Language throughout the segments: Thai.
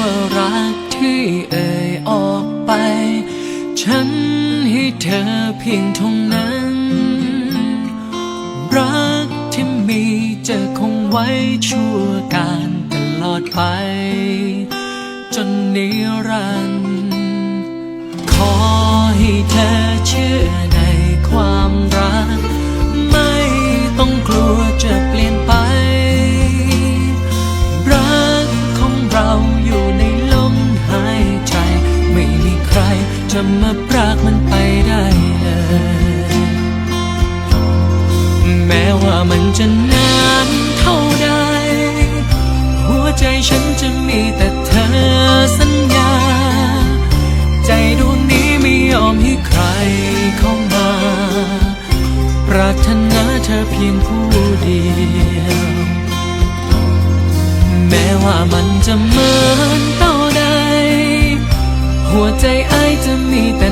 ว่ารักที่เอ่ยออกไป ฉันให้เธอเพียงเท่านั้น รักที่มีจะคงไว้ชั่วการตลอดไป จนนิรันดร์ขอให้เธอเชื่อ ม้ว่ามันจะนานเท่าใด หัวใจฉันจะมีแต่เธอสัญญา ใจดวงนี้ไม่ยอมให้ใครเข้ามา ปรารถนาเธอเพียงผู้เดียว แม้ว่ามันจะเหมือนเต่าใด หัวใจไอจะมีแต่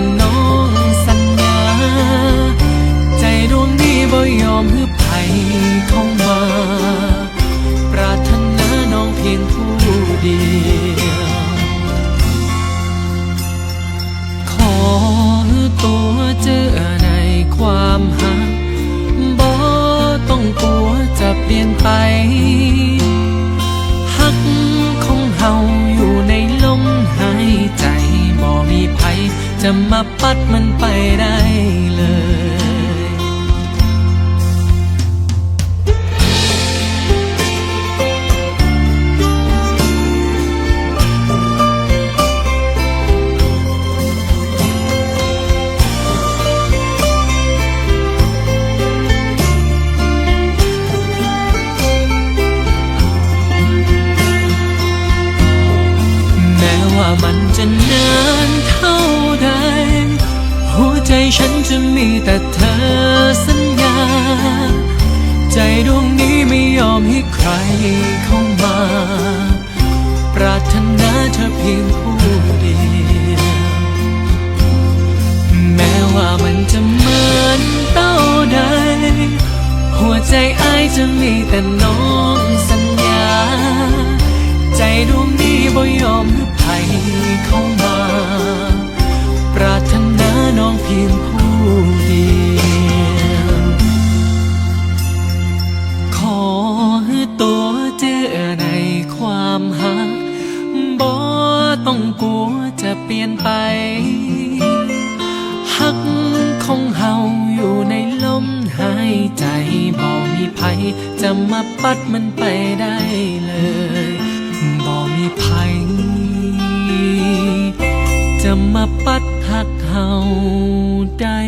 จะมาปัดมันไปได้เลย ฉันจะมีแต่เธอสัญญา ใจดวงนี้ไม่ยอมให้ใครเข้ามา ปรารถนาเธอเพียงผู้เดียวแม้ว่ามันจะเหมือนเต้าใด หัวใจไอายจะมีแต่น้องสัญญา ใจดวงนี้บ่ยอมให้ใครเข้ามา ต้องกลัวจะเปลี่ยนไป หักของเฮาอยู่ในลมหายใจบ่มีภัยจะมาปัดมันไปได้เลยบ่มีภัยจะมาปัดหักเฮาได้